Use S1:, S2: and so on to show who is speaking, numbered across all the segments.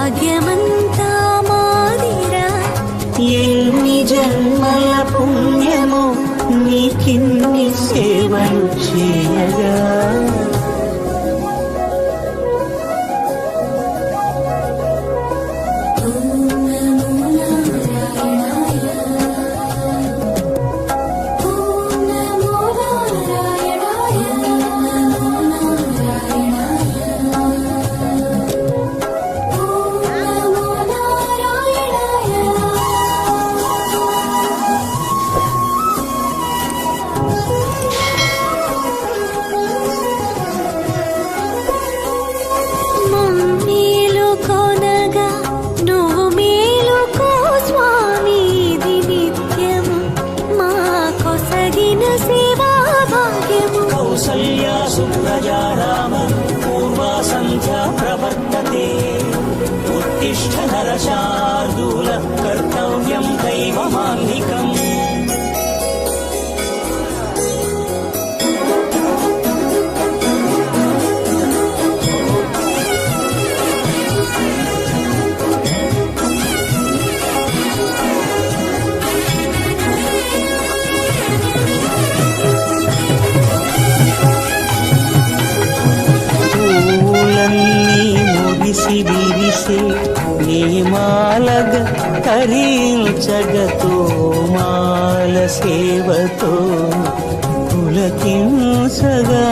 S1: భాగ్యమంతా
S2: ఉత్తిష్ట కర్తవ్యం దైవమాన్నికం నేమాలగ తరించగతో మాల సేవతో పులకింసగా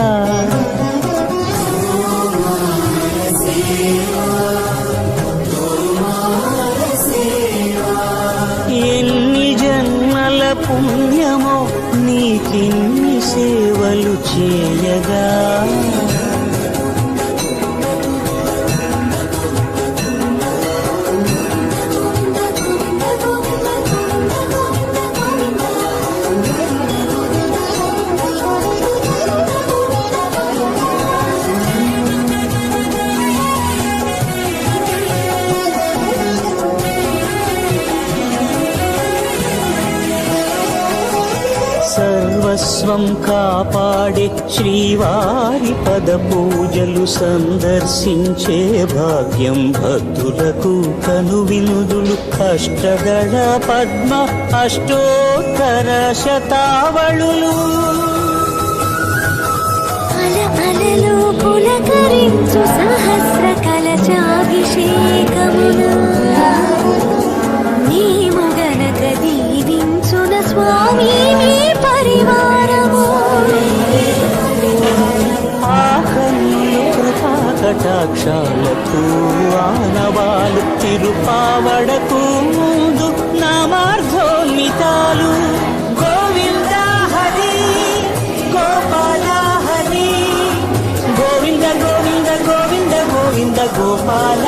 S2: సర్వస్వం కాపాడే శ్రీవారి పద పూజలు సందర్శించే భాగ్యం భక్తులకు కను వినుదులు అష్టదళ పద్మ అష్టోత్తర శతావళులు.
S1: పులకరించు సహస్ర
S2: కటాక్షాలకు ఆనవాలు తిరుపావడకు ముందు నా మార్గోన్మితాలు. హరి గోవింద గోవింద గోవింద గోపాల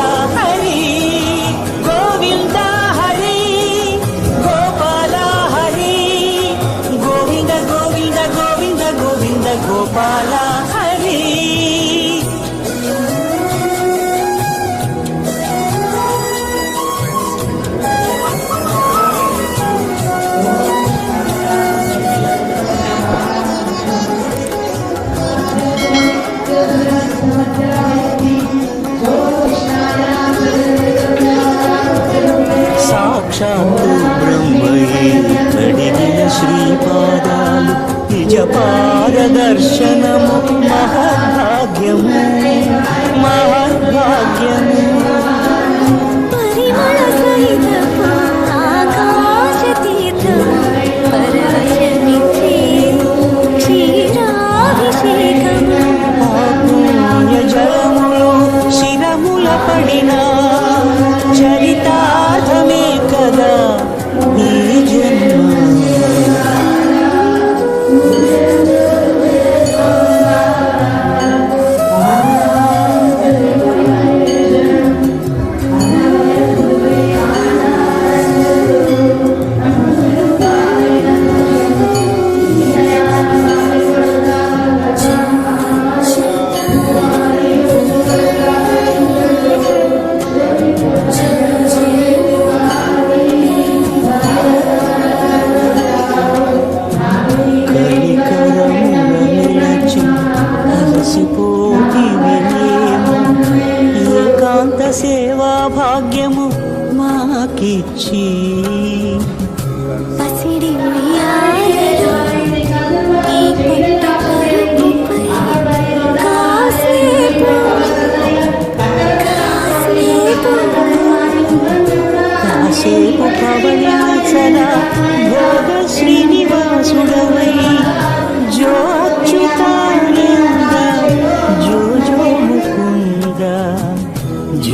S2: నిజ పారదర్శనము సేవా భాగ్యము మాకిచ్చి.
S1: పసిడి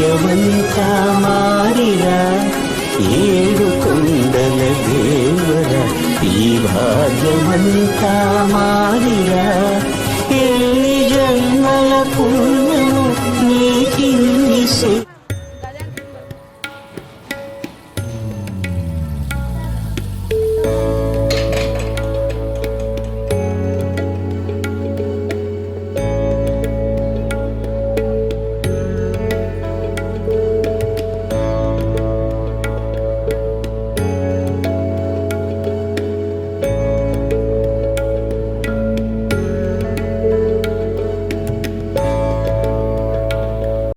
S2: యవంతా మారిరా ఏడు కొండల దేవర ఈ భాగ్యమంతా మారిరా ఏ జన్మల పుణ్య